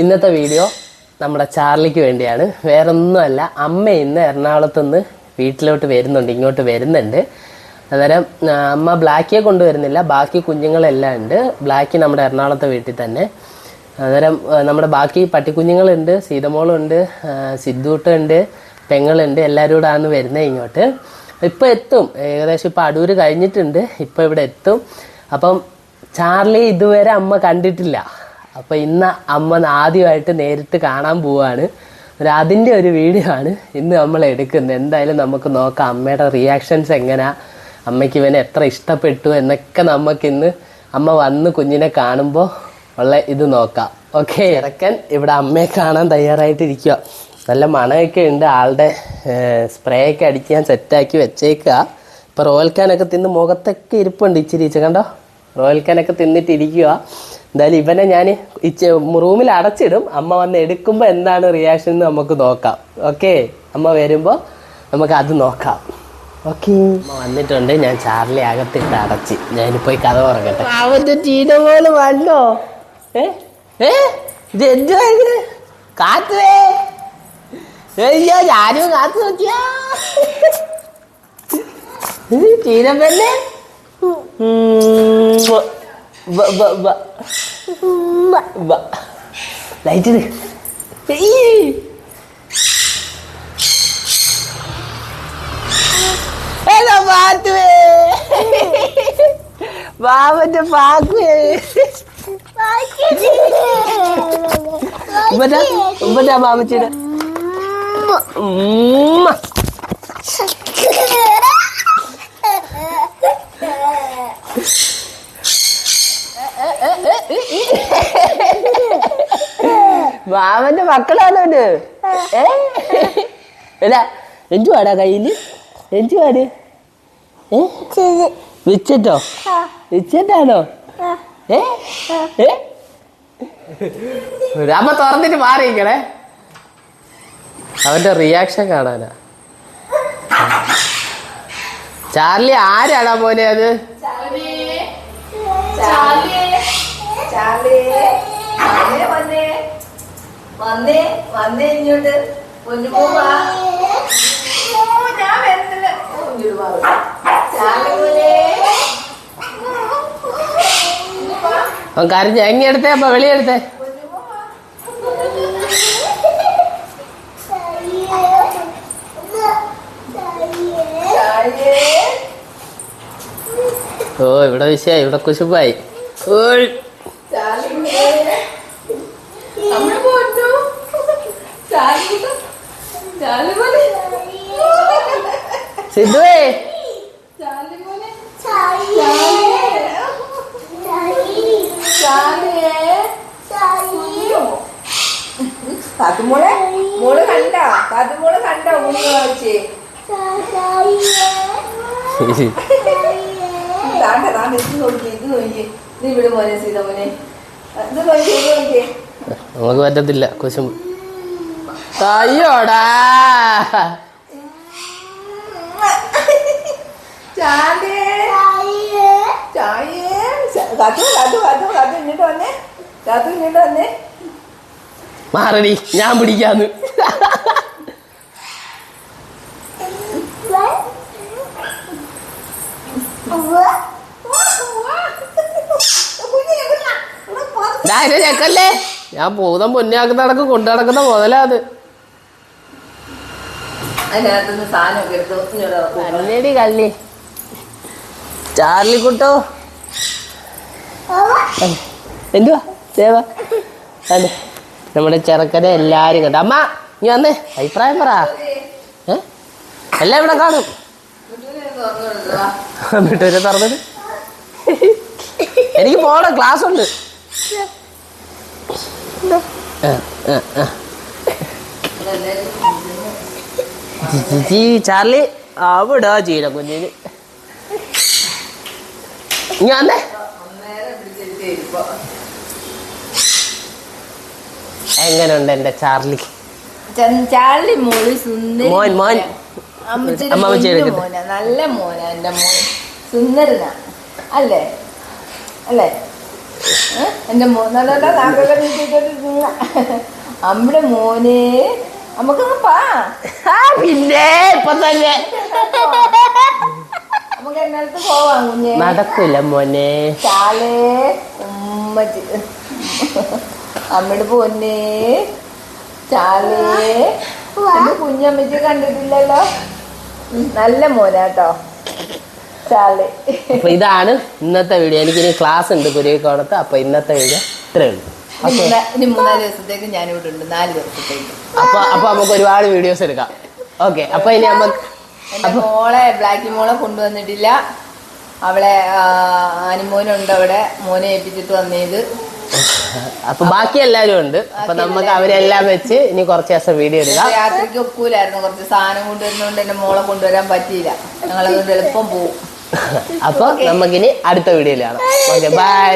ഇന്നത്തെ വീഡിയോ നമ്മുടെ ചാർലിക്ക് വേണ്ടിയാണ്. വേറെ ഒന്നുമല്ല അമ്മ ഇന്ന് എറണാകുളത്ത് നിന്ന് വീട്ടിലോട്ട് വരുന്നുണ്ട് ഇങ്ങോട്ട് വരുന്നുണ്ട്. അന്നേരം അമ്മ ബ്ലാക്കിയെ കൊണ്ടുവരുന്നില്ല ബാക്കി കുഞ്ഞുങ്ങളെല്ലാം ഉണ്ട്. ബ്ലാക്കി നമ്മുടെ എറണാകുളത്തെ വീട്ടിൽ തന്നെ. അന്നേരം നമ്മുടെ ബാക്കി പട്ടിക്കുഞ്ഞുങ്ങളുണ്ട് സീതമോളുണ്ട് സിദ്ധൂട്ടുണ്ട് പെങ്ങളുണ്ട് എല്ലാവരും കൂടെ ആണ് വരുന്നത് ഇങ്ങോട്ട്. ഇപ്പോൾ എത്തും. ഏകദേശം ഇപ്പോൾ അടൂർ കഴിഞ്ഞിട്ടുണ്ട് ഇപ്പോൾ ഇവിടെ എത്തും. അപ്പം ചാർലി ഇതുവരെ അമ്മ കണ്ടിട്ടില്ല. അപ്പം ഇന്ന് അമ്മ ആദ്യമായിട്ട് നേരിട്ട് കാണാൻ പോവാണ്. ഒരു അതിന്റെ ഒരു വീഡിയോ ആണ് ഇന്ന് നമ്മൾ എടുക്കുന്നത്. എന്തായാലും നമുക്ക് നോക്കാം അമ്മയുടെ റിയാക്ഷൻസ് എങ്ങനെയാ അമ്മയ്ക്ക് ഇവനെ എത്ര ഇഷ്ടപ്പെട്ടു എന്നൊക്കെ നമുക്കിന്ന് അമ്മ വന്ന് കുഞ്ഞിനെ കാണുമ്പോൾ ഉള്ള ഇത് നോക്കാം. ഓക്കെ ഇറക്കൻ ഇവിടെ അമ്മയെ കാണാൻ തയ്യാറായിട്ടിരിക്കുക നല്ല മണമൊക്കെ ഉണ്ട്. ആളുടെ സ്പ്രേ ഒക്കെ അടിക്കാൻ സെറ്റാക്കി വെച്ചേക്കുക ഇപ്പോൾ റോയൽ കാനൊക്കെ തിന്ന് മുഖത്തൊക്കെ ഇരിപ്പുണ്ട് ഇച്ചിരി ഇച്ച കണ്ടോ? റോയൽ കാനൊക്കെ തിന്നിട്ട് ഇരിക്കുക എന്തായാലും ഇവനെ ഞാൻ റൂമിൽ അടച്ചിടും. അമ്മ വന്ന് എടുക്കുമ്പോൾ എന്താണ് റിയാക്ഷൻ എന്ന് നമുക്ക് നോക്കാം. ഓക്കെ അമ്മ വരുമ്പോൾ നമുക്ക് അത് നോക്കാം. ഓക്കെ അമ്മ വന്നിട്ടുണ്ട്. ഞാൻ ചാർലി അകത്തിട്ട് അടച്ച്. ഞാൻ പോയി കഥ പറയട്ടെ. അവന്റെ ചീന പോലെ വന്നോ? ഏ? ഏ? ഇത് എന്തുവാ ഇത്? കാത്തുവേ. അയ്യോ ഞാനും കാത്തു നോക്കിയാ. ചീനപ്പന്നെ ലൈറ്റ് ഹലോ പാത്തുവേ ബാബന്റെ പാക്കുവേ ഇവിടെ ഇവിടെ ബാബച്ചിയുടെ ഉമ്മ. മാമന്റെ മക്കളാണോ അവന് എടാ എന്തുവാടാ കയ്യിൽ. എന്തുവാണ് വാട്. വിച്ചിട്ടോ വിച്ചിട്ടാണോ ഏ? ഏ? അമ്മ തുറന്നിട്ട് മാറിയിക്കണേ അവന്റെ റിയാക്ഷൻ കാണാനാ. ചാർലി ആരാടാ പോലെ അത്? വന്നേ. വന്നേ വന്നേ ഇങ്ങോട്ട്. പൊന്നു ഓ, ഞാൻ വരുന്നില്ല ഓ, ഇങ്ങോട്ട് കരഞ്ഞ. എങ്ങി എടുത്തേ അപ്പൊ വെളിയെടുത്തേ എടുത്തേ. ഓ ഇവിടെ വിഷയായി. ഇവിടെ കുശുപ്പായി ഓയ്. സിദ്ധുവേ. കാത്തുമോളെ മോൾ കണ്ട? കാത്തുമോൾ കണ്ട ഊണ് കാണിച്ചേ താണ്ട താണ്ട ഇത് നോക്കി ഇത് നോക്കി ഇത് ഇവിടെ മോനെ സീത മോനെ. നമുക്ക് പറ്റത്തില്ല കുശുമ്പ്. അയ്യോടാ മാറടി ഞാൻ പിടിക്കാന്ന് ദാ ഇത് ചെക്കല്ലേ ഞാൻ ഭൂതം പൊന്നാക്കുന്ന നടക്ക് കൊണ്ടു നടക്കുന്ന മുതലാ അത്. കല്ലേടി കള്ളി. ചാർലി കുട്ടോ. എന്തുവാ? ദേവ അതെ നമ്മുടെ ചെറുക്കനെ എല്ലാരും കണ്ടു. അമ്മ നീ വന്നേ. അഭിപ്രായം പറ. എല്ലാം ഇവിടെ കാണും. വീട്ടുകാരെ തറന്നത് എനിക്ക് പോണം ക്ലാസ് ഉണ്ട് ചാർലി അവിടാ ചീര കുഞ്ഞിന്. ഞാൻ. എങ്ങനെയുണ്ട് എന്റെ ചാർലി? ചാർലി മോൾ സുന്ദരി മോൻ, മോൻ. അമ്മച്ചിയുടെ. മോനാ. നല്ല മോന എന്റെ മോൻ. സുന്ദരനാ. അല്ലേ? അല്ലേ? എന്റെ മോനല്ല നാക്കൊക്കെ നീട്ടിട്ടോണ്ടിരുന്ന അമ്മയുടെ മോനെ നമുക്ക് പാ പിന്നെ ഇപ്പൊ തന്നെ നമുക്ക് എന്നടുത്ത് പോവാം കുഞ്ഞെ നടക്കൂല മോനെ ചാലേ ഉമ്മച്ചി അമ്മയുടെ പൊന്നെ ചാലേ കുഞ്ഞമ്മച്ചി കണ്ടിട്ടില്ലല്ലോ നല്ല മോനാട്ടോ അപ്പൊ ഇതാണ് ഇന്നത്തെ വീഡിയോ എനിക്ക് ഇനി ക്ലാസ് ഉണ്ട് കുരുവിക്കോണത്ത്. അപ്പൊ ഇന്നത്തെ വീഡിയോ ഇത്രേ ഉള്ളൂ. ഇനി മൂന്നാ- ഇനി മൂന്നാൽ ദിവസത്തേക്ക് ഞാനിവിടെ ഉണ്ട്. നാല് ദിവസത്തേക്ക്. അപ്പൊ അപ്പൊ നമുക്ക് ഒരുപാട് വീഡിയോസ് എടുക്കാം. ഓക്കെ അപ്പൊ ഇനി നമുക്ക് എന്റെ മോളെ ബ്ലാക്ക് മോളെ കൊണ്ടുവന്നിട്ടില്ല. അവളെ അനുമോനുണ്ട് അവിടെ. മോനെ ഏൽപ്പിച്ചിട്ട് വന്നേത്. അപ്പൊ ബാക്കി എല്ലാരും ഉണ്ട്. അപ്പൊ നമുക്ക് അവരെല്ലാം വെച്ച് ഇനി കുറച്ച് ദിവസം വീഡിയോ എടുക്കാം. രാത്രിക്ക് ഒക്കൂലായിരുന്നു. കുറച്ച് സാധനം കൊണ്ടുവരുന്നോണ്ട് എന്റെ മോളെ കൊണ്ടുവരാൻ പറ്റിയില്ല. ഞങ്ങളതുകൊണ്ട് എളുപ്പം പോവും. അപ്പൊ നമുക്കിനി അടുത്ത വീഡിയോയിലാണ് ഓക്കെ ബൈ.